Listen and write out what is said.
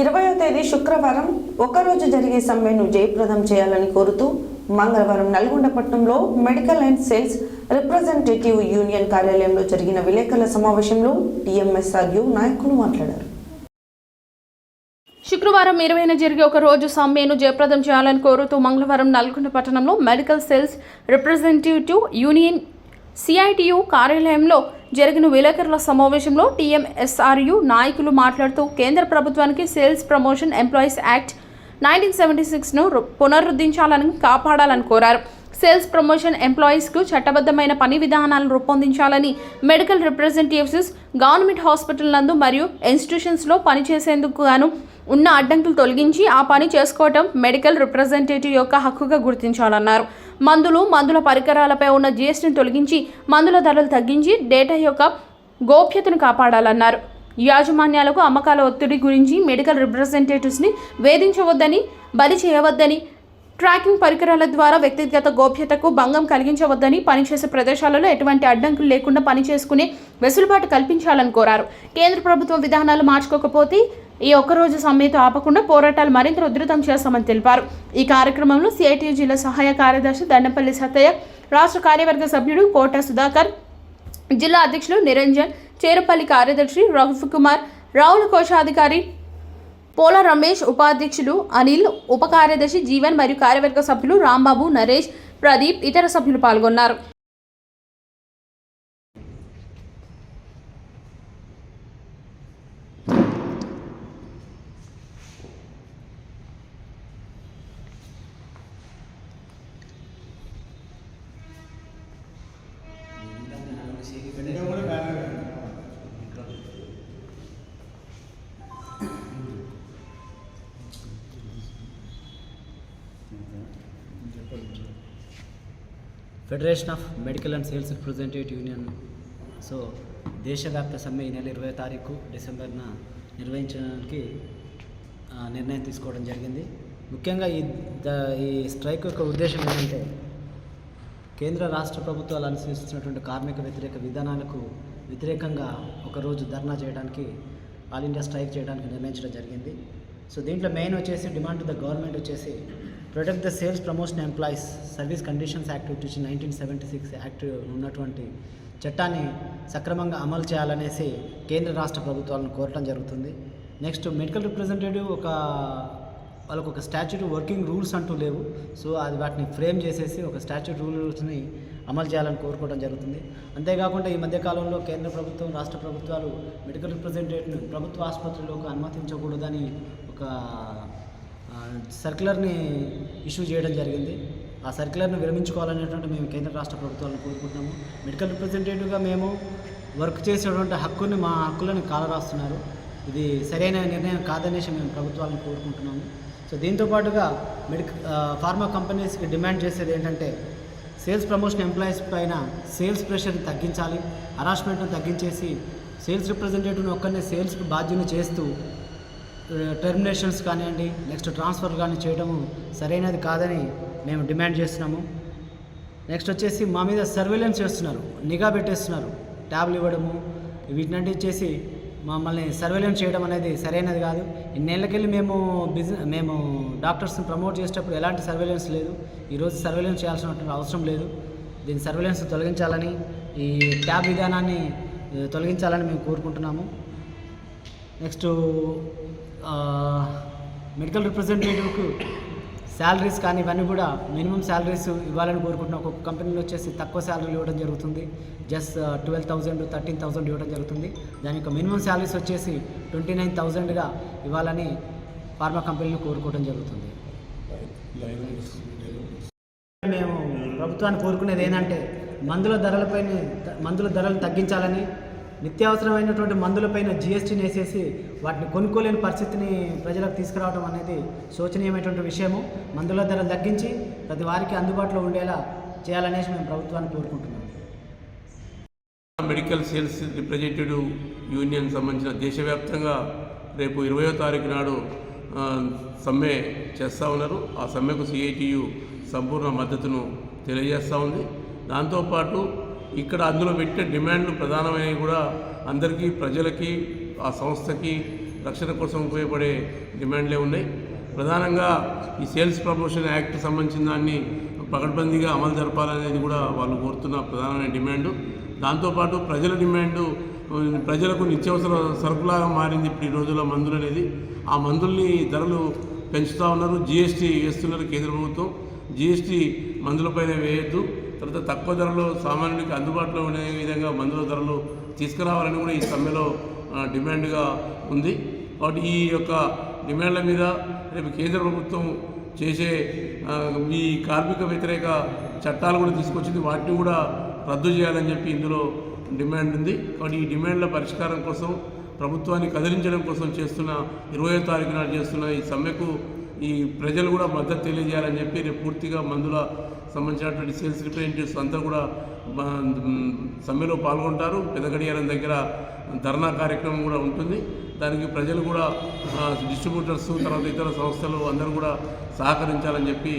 ఇరవయో తేదీ శుక్రవారం ఒకరోజు జరిగే సమ్మెను జయప్రదం చేయాలని కోరుతూ మంగళవారం నల్గొండ పట్టణంలో medical and sales representative union కార్యాలయంలో జరిగిన విలేకరుల సమావేశంలో టీఎంఎస్ఆర్యు నాయకులు మాట్లాడారు. శుక్రవారం ఇరవైన జరిగే ఒక రోజు సమ్మెను జయప్రదం చేయాలని కోరుతూ మంగళవారం నల్గొండ పట్టణంలో medical sales representative union CITU కార్యాలయంలో జరిగిన విలేకరుల సమావేశంలో టీఎంఎస్ఆర్యు నాయకులు మాట్లాడుతూ కేంద్ర ప్రభుత్వానికి sales promotion employees act nineteen seventy సిక్స్ను పునరుద్ధరించాలని కాపాడాలని కోరారు. సేల్స్ ప్రమోషన్ ఎంప్లాయీస్కు చట్టబద్ధమైన పని విధానాలను రూపొందించాలని మెడికల్ రిప్రజెంటేటివ్స్ గవర్నమెంట్ హాస్పిటల్ నందు మరియు ఇన్స్టిట్యూషన్స్లో పనిచేసేందుకు గాను ఉన్న అడ్డంకులు తొలగించి ఆ పని చేసుకోవటం మెడికల్ రిప్రజెంటేటివ్ యొక్క హక్కుగా గుర్తించాలన్నారు. మందులు మందుల పరికరాలపై ఉన్న జీఎస్టీని తొలగించి మందుల ధరలు తగ్గించి డేటా యొక్క గోప్యతను కాపాడాలన్నారు. యాజమాన్యాలకు అమ్మకాల ఒత్తిడి గురించి మెడికల్ రిప్రజెంటేటివ్స్ని వేధించవద్దని బలి చేయవద్దని ట్రాకింగ్ పరికరాల ద్వారా వ్యక్తిగత గోప్యతకు భంగం కలిగించవద్దని పనిచేసే ప్రదేశాలలో ఎటువంటి అడ్డంకులు లేకుండా పనిచేసుకునే వెసులుబాటు కల్పించాలని కోరారు. కేంద్ర ప్రభుత్వం విధానాలు మార్చుకోకపోతే ఈ ఒక్కరోజు సమ్మెతో ఆపకుండా పోరాటాలు మరింత ఉధృతం చేస్తామని తెలిపారు. ఈ కార్యక్రమంలో సిఐటి జిల్లా సహాయ కార్యదర్శి దండపల్లి సత్తయ్య రాష్ట్ర కార్యవర్గ సభ్యుడు కోట సుధాకర్ జిల్లా అధ్యక్షులు నిరంజన్ చేరుపల్లి కార్యదర్శి రఘు కుమార్ రావుల కోశాధికారి పోల రమేష్ ఉపాధ్యక్షులు అనిల్ ఉప కార్యదర్శి జీవన్ మరియు కార్యవర్గ సభ్యులు రాంబాబు నరేష్ ప్రదీప్ ఇతర సభ్యులు పాల్గొన్నారు. Federation of medical and sales representative union so దేశవ్యాప్త సమ్మె ఈ నెల ఇరవై తారీఖు డిసెంబర్న నిర్వహించడానికి నిర్ణయం తీసుకోవడం జరిగింది. ముఖ్యంగా ఈ ద ఈ స్ట్రైక్ యొక్క ఉద్దేశం ఏంటంటే కేంద్ర రాష్ట్ర ప్రభుత్వాలు అనుసరిస్తున్నటువంటి కార్మిక వ్యతిరేక విధానాలకు వ్యతిరేకంగా ఒకరోజు ధర్నా చేయడానికి ఆల్ ఇండియా స్ట్రైక్ చేయడానికి నిర్ణయించడం జరిగింది. సో దీంట్లో మెయిన్ వచ్చేసి డిమాండ్ టు ద గవర్నమెంట్ వచ్చేసి protect the sales promotion employees service conditions act వచ్చి నైన్టీన్ సెవెంటీ సిక్స్ యాక్ట్ ఉన్నటువంటి చట్టాన్ని సక్రమంగా అమలు చేయాలనేసి కేంద్ర రాష్ట్ర ప్రభుత్వాలను కోరటం జరుగుతుంది. నెక్స్ట్ మెడికల్ రిప్రజెంటేటివ్ ఒక వాళ్ళకు ఒక స్టాచ్యూట్ వర్కింగ్ రూల్స్ అంటూ లేవు. సో అది వాటిని ఫ్రేమ్ చేసేసి ఒక స్టాచ్యూట్ రూల్స్ని అమలు చేయాలని కోరుకోవడం జరుగుతుంది. అంతేకాకుండా ఈ మధ్యకాలంలో కేంద్ర ప్రభుత్వం రాష్ట్ర ప్రభుత్వాలు మెడికల్ రిప్రజెంటేటివ్ని ప్రభుత్వ ఆసుపత్రులకు అనుమతించకూడదని ఒక సర్క్యులర్ని ఇష్యూ చేయడం జరిగింది. ఆ సర్క్యులర్ని విరమించుకోవాలనేటువంటి మేము కేంద్ర రాష్ట్ర ప్రభుత్వాలను కోరుకుంటున్నాము. మెడికల్ రిప్రజెంటేటివ్గా మేము వర్క్ చేసేటువంటి హక్కుని మా హక్కులను కాలరాస్తున్నారు. ఇది సరైన నిర్ణయం కాదనేసి మేము ప్రభుత్వాలను కోరుకుంటున్నాము. సో దీంతో పాటుగా మెడిక ఫార్మా కంపెనీస్కి డిమాండ్ చేసేది ఏంటంటే సేల్స్ ప్రమోషన్ ఎంప్లాయీస్ పైన సేల్స్ ప్రెషర్ని తగ్గించాలి హరాస్మెంట్ను తగ్గించేసి సేల్స్ రిప్రజెంటేటివ్ని ఒక్కరినే సేల్స్కి బాధ్యత చేస్తూ టెర్మినేషన్స్ కానివ్వండి నెక్స్ట్ ట్రాన్స్ఫర్ కానీ చేయడము సరైనది కాదని మేము డిమాండ్ చేస్తున్నాము. నెక్స్ట్ వచ్చేసి మా మీద సర్వేలెన్స్ చేస్తున్నారు నిఘా పెట్టేస్తున్నారు ట్యాబ్లు ఇవ్వడము వీటినంటే ఇచ్చేసి మమ్మల్ని సర్వేలెన్స్ చేయడం అనేది సరైనది కాదు. ఇన్నేళ్ళకెళ్ళి మేము బిజినెస్ మేము డాక్టర్స్ని ప్రమోట్ చేసేటప్పుడు ఎలాంటి సర్వేలెన్స్ లేదు. ఈరోజు సర్వేలెన్స్ చేయాల్సినటువంటి అవసరం లేదు. దీని సర్వేలెన్స్ తొలగించాలని ఈ ట్యాబ్ విధానాన్ని తొలగించాలని మేము కోరుకుంటున్నాము. నెక్స్ట్ మెడికల్ రిప్రజెంటేటివ్కు శాలరీస్ కానీ ఇవన్నీ కూడా మినిమం శాలరీస్ ఇవ్వాలని కోరుకుంటున్నాం ఒక్కొక్క కంపెనీలో వచ్చేసి తక్కువ శాలరీలు ఇవ్వడం జరుగుతుంది. Just twelve thousand thirteen thousand ఇవ్వడం జరుగుతుంది. దాని యొక్క మినిమం శాలరీస్ వచ్చేసి ట్వంటీ నైన్ థౌజండ్గా ఇవ్వాలని ఫార్మా కంపెనీలు కోరుకోవడం జరుగుతుంది. మేము ప్రభుత్వాన్ని కోరుకునేది ఏంటంటే మందుల ధరలపై మందుల ధరలు తగ్గించాలని నిత్యావసరమైనటువంటి మందులపైన జిఎస్టీని వేసేసి వాటిని కొనుక్కోలేని పరిస్థితిని ప్రజలకు తీసుకురావడం అనేది శోచనీయమైనటువంటి విషయము. మందుల ధరలు తగ్గించి ప్రతి వారికి అందుబాటులో ఉండేలా చేయాలనేసి మేము ప్రభుత్వాన్ని కోరుకుంటున్నాం మెడికల్ సేల్స్ రిప్రజెంటేటివ్ యూనియన్ సంబంధించిన దేశవ్యాప్తంగా రేపు ఇరవయో తారీఖు నాడు సమ్మె చేస్తూ ఉన్నారు. ఆ సమ్మెకు సిఐటియు సంపూర్ణ మద్దతును తెలియజేస్తూ ఉంది. దాంతోపాటు ఇక్కడ అందులో పెట్టే డిమాండ్లు ప్రధానమైనవి కూడా అందరికీ ప్రజలకి ఆ సంస్థకి రక్షణ కోసం ఉపయోగపడే డిమాండ్లే ఉన్నాయి. ప్రధానంగా ఈ సేల్స్ ప్రమోషన్ యాక్ట్ సంబంధించిన దాన్ని పకడ్బందీగా అమలు జరపాలనేది కూడా వాళ్ళు కోరుతున్న ప్రధానమైన డిమాండు. దాంతోపాటు ప్రజల డిమాండు ప్రజలకు నిత్యావసర సరుకులాగా మారింది ఇప్పుడు ఈ రోజుల్లో మందులు అనేది. ఆ మందుల్ని ధరలు పెంచుతూ ఉన్నారు. జిఎస్టీ వేస్తున్నారు కేంద్ర ప్రభుత్వం. జిఎస్టీ మందులపైన వేయద్దు. తర్వాత తక్కువ ధరలో సామాన్యుడికి అందుబాటులో ఉండే విధంగా మందుల ధరలు తీసుకురావాలని కూడా ఈ సమ్మెలో డిమాండ్గా ఉంది. కాబట్టి ఈ యొక్క డిమాండ్ల మీద రేపు కేంద్ర ప్రభుత్వం చేసే ఈ కార్మిక వ్యతిరేక చట్టాలు కూడా తీసుకొచ్చింది. వాటిని కూడా రద్దు చేయాలని చెప్పి ఇందులో డిమాండ్ ఉంది. కాబట్టి ఈ డిమాండ్ల పరిష్కారం కోసం ప్రభుత్వాన్ని కదిలించడం కోసం చేస్తున్న ఇరవయో తారీఖు నాడు చేస్తున్న ఈ సమ్మెకు ఈ ప్రజలు కూడా మద్దతు తెలియజేయాలని చెప్పి రేపు పూర్తిగా మందుల సంబంధించినటువంటి సేల్స్ రిప్రజెంటేటివ్స్ అంతా కూడా సమ్మెలో పాల్గొంటారు. పెదగడియారం దగ్గర ధర్నా కార్యక్రమం కూడా ఉంటుంది. దానికి ప్రజలు కూడా డిస్ట్రిబ్యూటర్స్ తర్వాత ఇతర సంస్థలు అందరూ కూడా సహకరించాలని చెప్పి